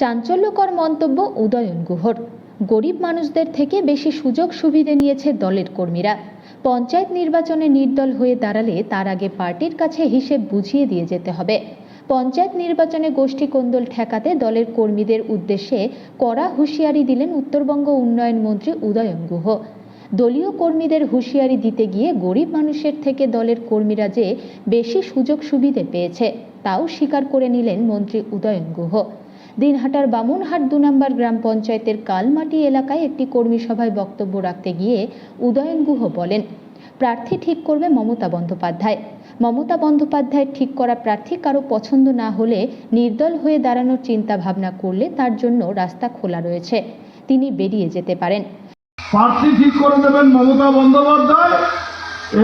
চাঞ্চল্যকর মন্তব্য উদয়ন গুহর। গরিব মানুষদের থেকে বেশি সুযোগ সুবিধে নিয়েছে দলের কর্মীরা। পঞ্চায়েত নির্বাচনে নির্দল হয়ে দাঁড়ালে তার আগে পার্টির কাছে হিসেব বুঝিয়ে দিয়ে যেতে হবে। পঞ্চায়েত নির্বাচনে গোষ্ঠী কোন্দল ঠেকাতে দলের কর্মীদের উদ্দেশ্যে কড়া হুঁশিয়ারি দিলেন উত্তরবঙ্গ উন্নয়ন মন্ত্রী উদয়ন গুহ। দলীয় কর্মীদের হুঁশিয়ারি দিতে গিয়ে গরিব মানুষের থেকে দলের কর্মীরা যে বেশি সুযোগ সুবিধে পেয়েছে, তাও স্বীকার করে নিলেন মন্ত্রী উদয়ন গুহ। দিনহাটার বামুনহাট দু নম্বর গ্রাম পঞ্চায়েতের কালমাটি এলাকায় একটি কর্মী সভায় বক্তব্য রাখতে গিয়ে উদয়ন গুহ বলেন, প্রার্থী ঠিক করবে মমতা বন্দ্যোপাধ্যায়। মমতা বন্দ্যোপাধ্যায়ের ঠিক করা প্রার্থী কারও পছন্দ না হলে নির্দল হয়ে দাঁড়ানোর চিন্তা ভাবনা করলে তার জন্য রাস্তা খোলা রয়েছে। তিনি বেরিয়ে যেতে পারেন। প্রার্থী ঠিক করে দেবেন মমতা বন্দ্যোপাধ্যায়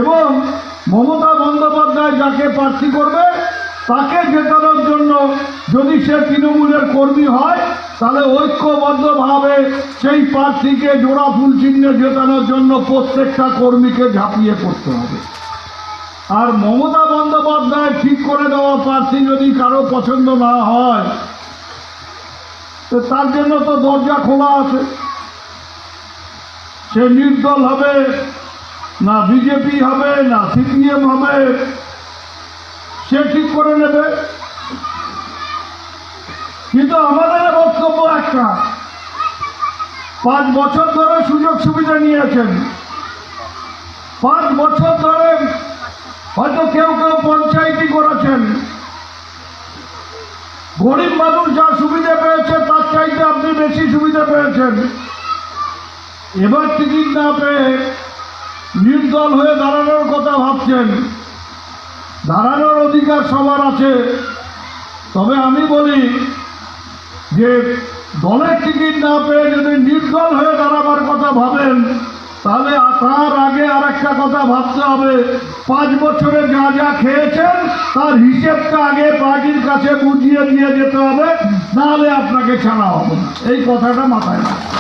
এবং মমতা বন্দ্যোপাধ্যায় যাকে প্রার্থী করবে তাকে জেতানোর জন্য যদি সে তৃণমূলের কর্মী হয়, তাহলে ঐক্যবদ্ধভাবে সেই প্রার্থীকে জোড়া ফুল চিহ্নে জেতানোর জন্য প্রত্যেকটা কর্মীকে ঝাঁপিয়ে পড়তে হবে। আর মমতা বন্দ্যোপাধ্যায় ঠিক করে দেওয়া প্রার্থী যদি কারও পছন্দ না হয়, তো তার জন্য তো দরজা খোলা আছে। সে নির্দল হবে, না বিজেপি হবে, না সিপিএম হবে সে ঠিক করে নেবে। কিন্তু আমাদের বক্তব্য একটা। পাঁচ বছর ধরে সুযোগ সুবিধা নিয়েছেন। পাঁচ বছর ধরে হয়তো কেউ কেউ পঞ্চায়েতই করেছেন। গরিব মানুষ যা সুবিধা পেয়েছে, তার চাইতে আপনি বেশি সুবিধা পেয়েছেন। এবার টিকিট না পেয়ে নির্দল হয়ে দাঁড়ানোর কথা ভাবছেন। দাঁড়ানোর অধিকার সবার আছে। তবে আমি বলি যে, দলের টিকিট না পেয়ে যদি নির্দল হয়ে দাঁড়াবার কথা ভাবেন, তাহলে তার আগে আর একটা কথা ভাবতে হবে। পাঁচ বছরে যা যা খেয়েছেন, তার হিসেবটা আগে পার্টির কাছে বুঝিয়ে দিয়ে যেতে হবে, নাহলে আপনাকে ছাড়া হবে এই কথাটা মাথায় রাখবেন